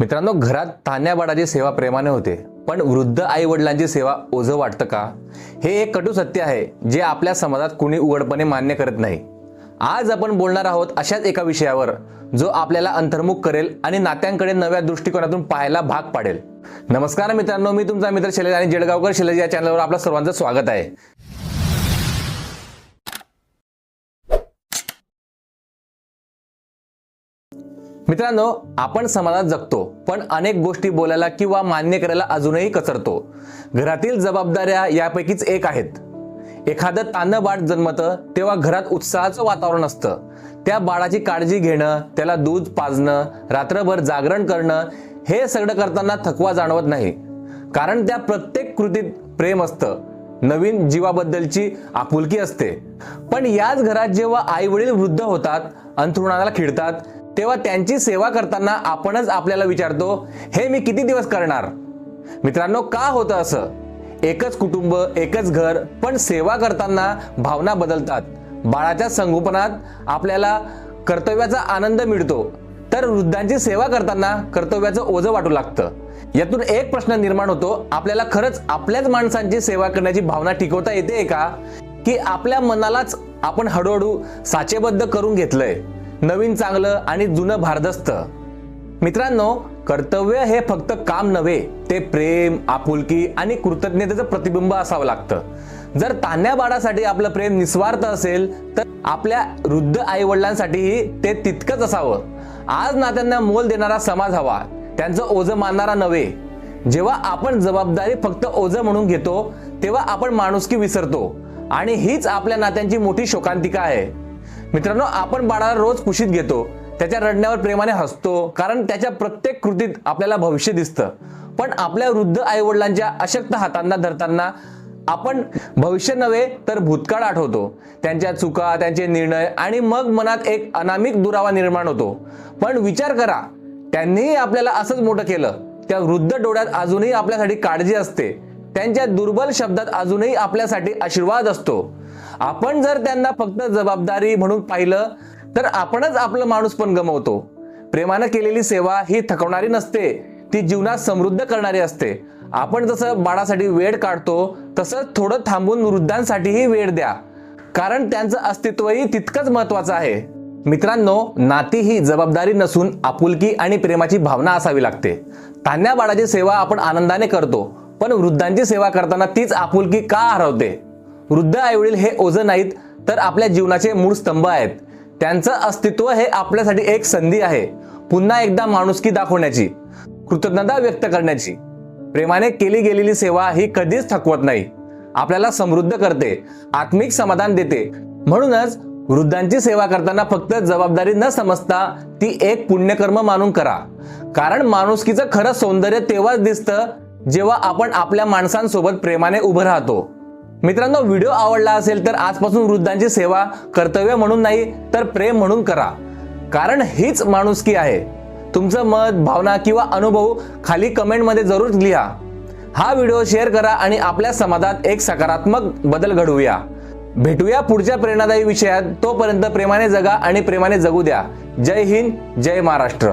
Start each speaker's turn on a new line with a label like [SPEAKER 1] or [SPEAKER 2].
[SPEAKER 1] मित्रांनो घरात तान्याबाडाची सेवा प्रेमाने होते पण वृद्ध आई वडिलांची सेवा ओझं वाटतं का? हे एक कटू सत्य आहे जे आपल्या समाजात कुणी उघडपणे मान्य करत नाही. आज आपण बोलणार आहोत अशाच एका विषयावर जो आपल्याला अंतर्मुख करेल आणि नात्यांकडे नव्या दृष्टिकोनातून पाहायला भाग पाडेल. नमस्कार मित्रांनो मी तुमचा मित्र शैलेश आणि जळगावकर शैलेश या चॅनलवर आपलं सर्वांचं स्वागत आहे. मित्रांनो आपण समाजात जगतो पण अनेक गोष्टी बोलायला किंवा मान्य करायला अजूनही कचरतो. घरातील जबाबदाऱ्या यापैकीच एक आहेत. एखादं तानं बाळ जन्मतं तेव्हा घरात उत्साहाचं वातावरण असतं. त्या बाळाची काळजी घेणं त्याला दूध पाजणं रात्रभर जागरण करणं हे सगळं करताना थकवा जाणवत नाही. कारण त्या प्रत्येक कृतीत प्रेम असतं. नवीन जीवाबद्दलची आपुलकी असते. पण याच घरात जेव्हा आई वडील वृद्ध होतात अंथरुणाला खिळतात तेव्हा त्यांची सेवा करताना आपणच आपल्याला विचारतो हे मी किती दिवस करणार? मित्रांनो का होतं असं? एकच कुटुंब एकच घर पण सेवा करताना भावना बदलतात. बाळाच्या संगोपनात आपल्याला कर्तव्याचा आनंद मिळतो. तर वृद्धांची सेवा करताना कर्तव्याचं ओझं वाटू लागतं. यातून एक प्रश्न निर्माण होतो आपल्याला खरंच आपल्याच माणसांची सेवा करण्याची भावना टिकवता येते का? की आपल्या मनालाच आपण हळूहळू साचेबद्ध करून घेतलंय. नवीन चांगलं आणि जुनं भारदस्त. मित्रांनो कर्तव्य हे फक्त काम नव्हे ते प्रेम आपुलकी आणि कृतज्ञतेचं प्रतिबिंब असावं लागतं. जर तान्या बाळासाठी आपलं प्रेम निस्वार्थ असेल तर आपल्या वृद्ध आई वडिलांसाठीही ते तितकंच असावं. आज नात्यांना मोल देणारा समाज हवा त्यांचं ओझं मानणारा नव्हे. जेव्हा आपण जबाबदारी फक्त ओझं म्हणून घेतो तेव्हा आपण माणुसकी विसरतो. आणि हीच आपल्या नात्यांची मोठी शोकांतिका आहे. मित्रांनो आपण बाळाला रोज कुशीत घेतो. त्याच्या रडण्यावर प्रेमाने हसतो. कारण त्याच्या प्रत्येक कृतीत आपल्याला भविष्य दिसतं. पण आपल्या वृद्ध आई वडिलांच्या अशक्त हातांना धरताना आपण भविष्य नव्हे तर भूतकाळ आठवतो. त्यांच्या चुका त्यांचे निर्णय आणि मग मनात एक अनामिक दुरावा निर्माण होतो. पण विचार करा त्यांनीही आपल्याला असंच मोठं केलं. त्या वृद्ध डोळ्यात अजूनही आपल्यासाठी काळजी असते. त्यांच्या दुर्बल शब्दात अजूनही आपल्यासाठी आशीर्वाद असतो. आपण जर त्यांना फक्त जबाबदारी म्हणून पाहिलं तर आपणच आपलं माणूस पण गमवतो. प्रेमानं केलेली सेवा ही थकवणारी नसते ती जीवनात समृद्ध करणारी असते. आपण जसं बाळासाठी वेळ काढतो तसं थोडं थांबून वृद्धांसाठीही वेळ द्या. कारण त्यांचं अस्तित्वही तितकंच महत्वाचं आहे. मित्रांनो नाती ही जबाबदारी नसून आपुलकी आणि प्रेमाची भावना असावी लागते. तान्या बाळाची सेवा आपण आनंदाने करतो. पण वृद्धांची सेवा करताना तीच आपुलकी का हरवते? वृद्ध आईवडील हे ओझं नाहीत तर आपल्या जीवनाचे मूळ स्तंभ आहेत. त्यांचं अस्तित्व हे आपल्यासाठी एक संधी आहे. पुन्हा एकदा माणुसकी दाखवण्याची कृतज्ञता व्यक्त करण्याची. प्रेमाने केली गेलेली सेवा ही कधीच थकवत नाही. आपल्याला समृद्ध करते आत्मिक समाधान देते. म्हणूनच वृद्धांची सेवा करताना फक्त जबाबदारी न समजता ती एक पुण्यकर्म मानून करा. कारण माणुसकीचं खरं सौंदर्य तेव्हाच दिसतं जेव्हा आपण आपल्या माणसांसोबत प्रेमाने उभं राहतो. मित्रांनो व्हिडिओ आवडला असेल तर आजपासून वृद्धांची सेवा कर्तव्य म्हणून नाही तर प्रेम म्हणून करा. कारण हीच माणुसकी आहे. तुमचं मत भावना किंवा अनुभव खाली कमेंटमध्ये जरूर लिहा. हा व्हिडिओ शेअर करा आणि आपल्या समाजात एक सकारात्मक बदल घडवूया. भेटूया पुढच्या प्रेरणादायी विषयात. तोपर्यंत प्रेमाने जगा आणि प्रेमाने जगू द्या. जय हिंद जय महाराष्ट्र.